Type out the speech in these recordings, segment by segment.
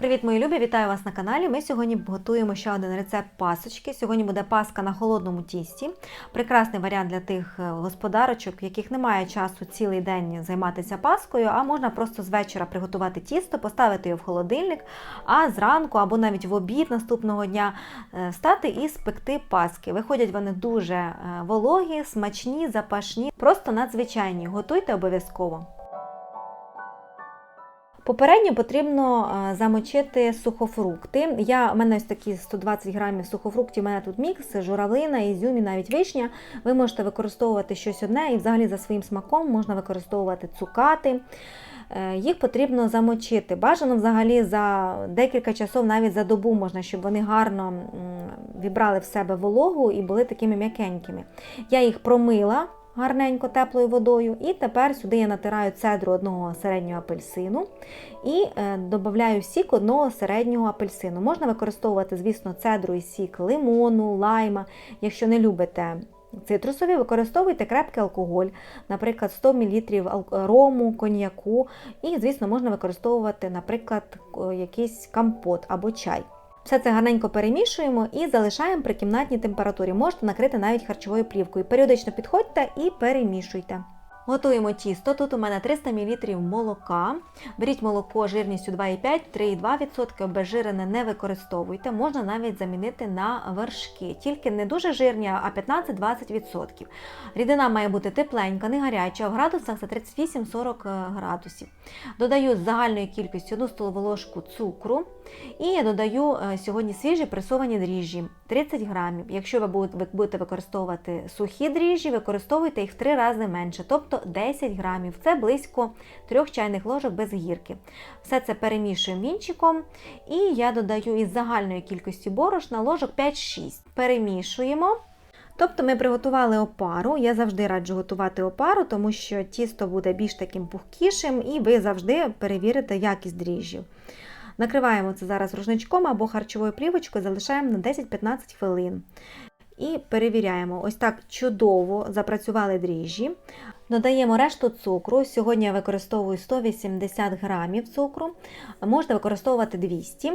Привіт, мої любі! Вітаю вас на каналі. Ми сьогодні готуємо ще один рецепт пасочки. Сьогодні буде паска на холодному тісті. Прекрасний варіант для тих е, господарочок, в яких немає часу цілий день займатися паскою, а можна просто з вечора приготувати тісто, поставити його в холодильник, а зранку або навіть в обід наступного дня е, встати і спекти паски. Виходять вони дуже е, вологі, смачні, запашні, просто надзвичайні. Готуйте обов'язково. Попередньо потрібно е, замочити сухофрукти. Я, У мене ось такі 120 грамів сухофруктів, у мене тут мікс, журавлина, ізюм і навіть вишня. Ви можете використовувати щось одне і взагалі за своїм смаком можна використовувати цукати. Е, Їх потрібно замочити. Бажано взагалі за декілька часов, навіть за добу можна, щоб вони гарно вібрали в себе вологу і були такими м'якенькими. Я їх промила гарненько теплою водою. І тепер сюди я натираю цедру одного середнього апельсину і е, додаю сік одного середнього апельсину. Можна використовувати, звісно, цедру і сік лимону, лайма. Якщо не любите цитрусові, використовуйте крепкий алкоголь, наприклад, 100 мл рому, коньяку. І, звісно, можна використовувати, наприклад, якийсь компот або чай. Все це гарненько перемішуємо і залишаємо при кімнатній температурі. Можете накрити навіть харчовою плівкою. Періодично підходьте і перемішуйте. Готуємо тісто. Тут у мене 300 мл молока. Беріть молоко жирністю 2,5-3,2%, обезжирене не використовуйте. Можна навіть замінити на вершки. Тільки не дуже жирні, а 15-20%. Рідина має бути тепленька, не гаряча, в градусах за 38-40 градусів. Додаю з загальною кількістю 1 столову ложку цукру. І я додаю е, сьогодні свіжі пресовані дріжджі 30 грамів. Якщо ви будете- використовувати сухі дріжджі, використовуйте їх в 3 рази менше, тобто 10 грамів. Це близько 3 чайних ложок без гірки. Все це перемішуємо вінчиком. І я додаю із загальної кількості борошна ложок 5-6. Перемішуємо. Тобто ми приготували опару. Я завжди раджу готувати опару, тому що тісто буде більш таким пухкішим, і ви завжди перевірите якість дріжджів. Накриваємо це зараз рушничком або харчовою плівочкою, залишаємо на 10-15 хвилин. І перевіряємо, ось так чудово запрацювали дріжджі. Додаємо решту цукру. Сьогодні я використовую 180 грамів цукру, можна використовувати 200.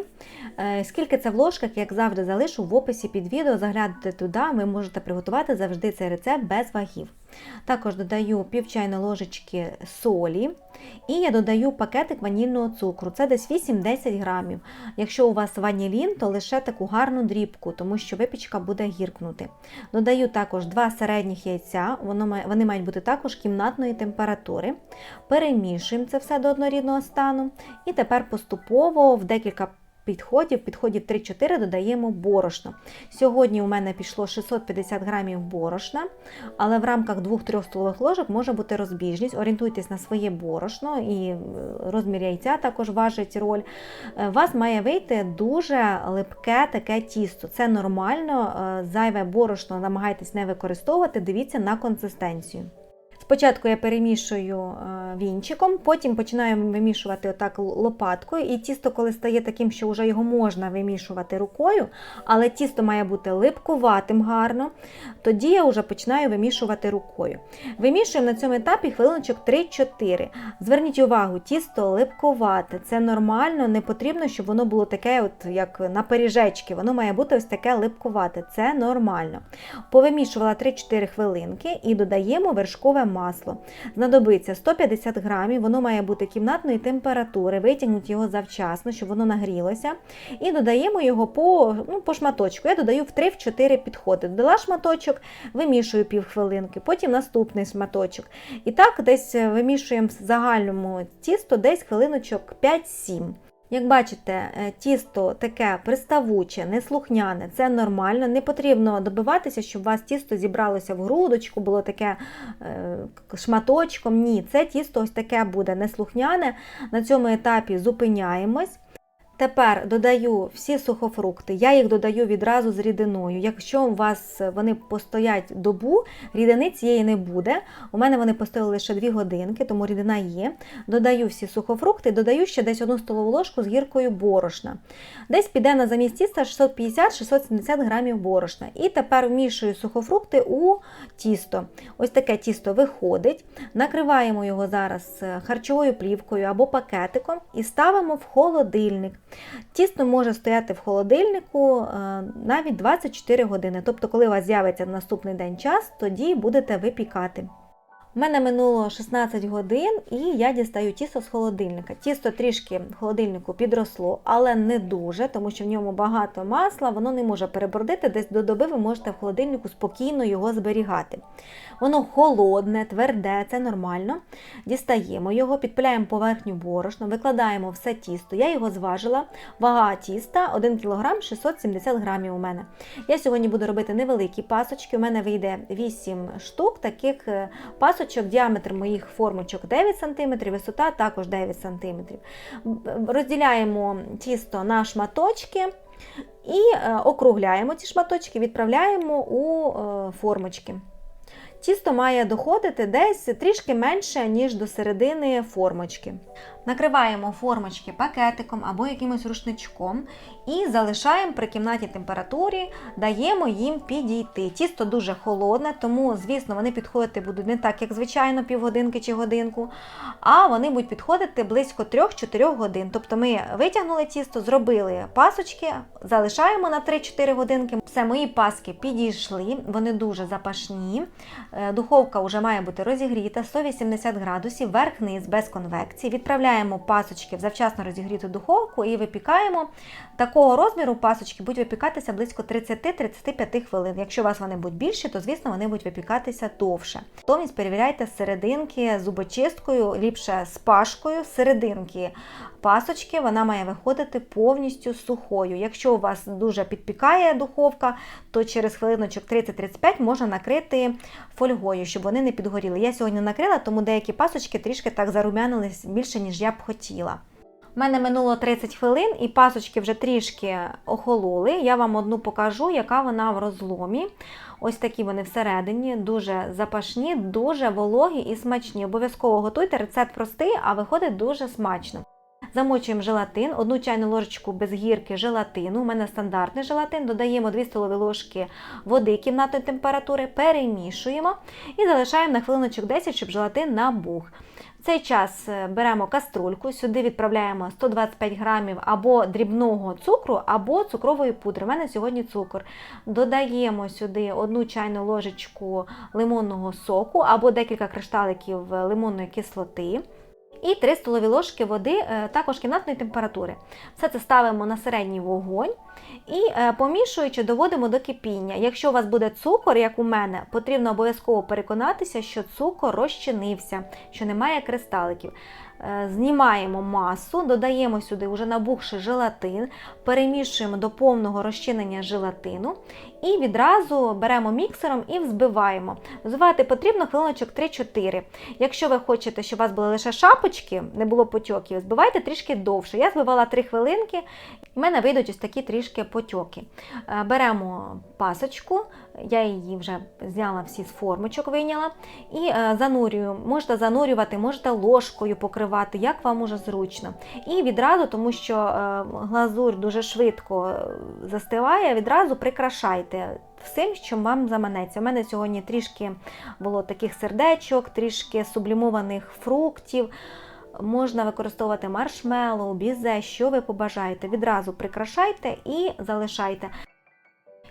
Е, Скільки це в ложках, як завжди, залишу в описі під відео. Загляньте туди, ви можете приготувати завжди цей рецепт без вагів. Також додаю пів чайної ложечки солі. І я додаю пакетик ванільного цукру. Це десь 8-10 грамів. Якщо у вас ванілін, то лише таку гарну дрібку, тому що випічка буде гіркнути. Додаю також два середніх яйця, вони мають бути також кімнатної температури. Перемішуємо це все до однорідного стану. І тепер поступово в декілька підходів, підходів 3-4 додаємо борошно. Сьогодні у мене пішло 650 грамів борошна, але в рамках 2-3 столових ложок може бути розбіжність. Орієнтуйтесь на своє борошно і е, розмір яйця також важить роль. Е, У вас має вийти дуже липке таке тісто. Це нормально, е, зайве борошно намагайтесь не використовувати, дивіться на консистенцію. Спочатку я перемішую е, вінчиком, потім починаю вимішувати отак лопаткою. І тісто, коли стає таким, що вже його можна вимішувати рукою, але тісто має бути липкуватим гарно, тоді я вже починаю вимішувати рукою. Вимішуємо на цьому етапі хвилиночок 3-4. Зверніть увагу, тісто липкувате, це нормально, не потрібно, щоб воно було таке, от як на пиріжечки. Воно має бути ось таке липкувате, це нормально. Повимішувала 3-4 хвилинки і додаємо вершкове масло. Знадобиться 150 грамів, воно має бути кімнатної температури, витягнути його завчасно, щоб воно нагрілося. І додаємо його по, ну, по шматочку. Я додаю в 3-4 підходи. Додала шматочок, вимішую півхвилинки, потім наступний шматочок. І так десь е, вимішуємо в загальному тісто десь хвилиночок 5-7. Як бачите, е, тісто таке приставуче, неслухняне, це нормально. Не потрібно добиватися, щоб у вас тісто зібралося в грудочку, було таке е, шматочком. Ні, це тісто ось таке буде неслухняне. На цьому етапі зупиняємось. Тепер додаю всі сухофрукти. Я їх додаю відразу з рідиною. Якщо у вас вони постоять добу, рідини цієї не буде. У мене вони постояли лише 2 годинки, тому рідина є. Додаю всі сухофрукти, додаю ще десь одну столову ложку з гіркою борошна. Десь піде на замість тіста 650-670 грамів борошна. І тепер вмішую сухофрукти у тісто. Ось таке тісто виходить. Накриваємо його зараз е, харчовою плівкою або пакетиком і ставимо в холодильник. Тісто може стояти в холодильнику е, навіть 24 години. Тобто, коли у вас з'явиться на наступний день час, тоді будете випікати. У мене минуло 16 годин, і я дістаю тісто з холодильника. Тісто трішки в холодильнику підросло, але не дуже, тому що в ньому багато масла, воно не може перебордити. Десь до доби ви можете в холодильнику спокійно його зберігати. Воно холодне, тверде, це нормально. Дістаємо його, підпиляємо поверхню борошном, викладаємо все тісто. Я його зважила. Вага тіста 1 кг 670 грамів у мене. Я сьогодні буду робити невеликі пасочки. У мене вийде 8 штук таких е, пасочок. Діаметр моїх формочок 9 см, висота також 9 см. Розділяємо тісто на шматочки. І е, округляємо ці шматочки, відправляємо у е, формочки. Тісто має доходити десь трішки менше, ніж до середини формочки. Накриваємо формочки пакетиком або якимось рушничком і залишаємо при кімнатній температурі, даємо їм підійти. Тісто дуже холодне, тому, звісно, вони підходити будуть не так, як звичайно, півгодинки чи годинку, а вони будуть підходити близько 3-4 годин. Тобто ми витягнули тісто, зробили пасочки, залишаємо на 3-4 годинки. Все, мої паски підійшли, вони дуже запашні. Е, Духовка вже має бути розігріта 180 градусів, верх-низ без конвекції. Відправляємо пасочки в завчасно розігріту духовку і випікаємо. Такого розміру пасочки будуть випікатися близько 30-35 хвилин. Якщо у вас вони будуть більші, то звісно вони будуть випікатися довше. Томість перевіряйте серединки зубочисткою, ліпше з пашкою серединки. Пасочки вона має виходити повністю сухою. Якщо у вас дуже підпікає духовка, то через хвилиночок 30-35 можна накрити фольгою, щоб вони не підгоріли. Я сьогодні накрила, тому деякі пасочки трішки так зарумянились більше, ніж я б хотіла. У мене минуло 30 хвилин і пасочки вже трішки охололи. Я вам одну покажу, яка вона в розломі. Ось такі вони всередині, дуже запашні, дуже вологі і смачні. Обов'язково готуйте, рецепт простий, а виходить дуже смачно. Замочуємо желатин, одну чайну ложечку без гірки желатину. У мене стандартний желатин. Додаємо 2 столові ложки води кімнатної температури, перемішуємо і залишаємо на хвилиночок 10, щоб желатин набух. В цей час е, беремо каструльку, сюди відправляємо 125 грамів або дрібного цукру, або цукрової пудри. У мене сьогодні цукор. Додаємо сюди одну чайну ложечку лимонного соку або декілька кришталиків лимонної кислоти. І 3 столові ложки води е, також кімнатної температури. Все це ставимо на середній вогонь і е, помішуючи, доводимо до кипіння. Якщо у вас буде цукор, як у мене, потрібно обов'язково переконатися, що цукор розчинився, що немає кристаликів. Е, Знімаємо масу, додаємо сюди вже набухший желатин, перемішуємо до повного розчинення желатину і відразу беремо міксером і взбиваємо. Взбивати потрібно хвилиночок 3-4. Якщо ви хочете, щоб у вас були лише шапочки, не було потьоків, збивайте трішки довше. Я збивала 3 хвилинки, і в мене вийдуть ось такі трішки потьоки. Е, Беремо пасочку, я її вже зняла всі з формочок, вийняла, і е, занурюю. Можете занурювати, можете ложкою покривати, як вам уже зручно. І відразу, тому що е, глазурь дуже швидко е, застиває, відразу прикрашайте. Всім, що вам заманеться. У мене сьогодні трішки було таких сердечок, трішки сублімованих фруктів. Можна використовувати маршмеллоу, бізе, що ви побажаєте. Відразу прикрашайте і залишайте.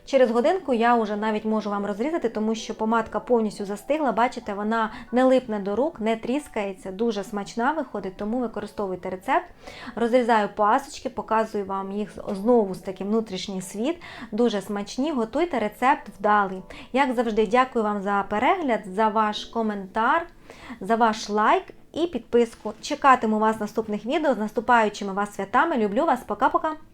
Через годинку я вже навіть можу вам розрізати, тому що помадка повністю застигла. Бачите, вона не липне до рук, не тріскається, дуже смачна виходить, тому використовуйте рецепт. Розрізаю пасочки, показую вам їх знову з таким внутрішній світ. Дуже смачні, готуйте рецепт вдалий. Як завжди, дякую вам за перегляд, за ваш коментар, за ваш лайк і підписку. Чекатиму вас наступних відео з наступаючими вас святами. Люблю вас, пока-пока!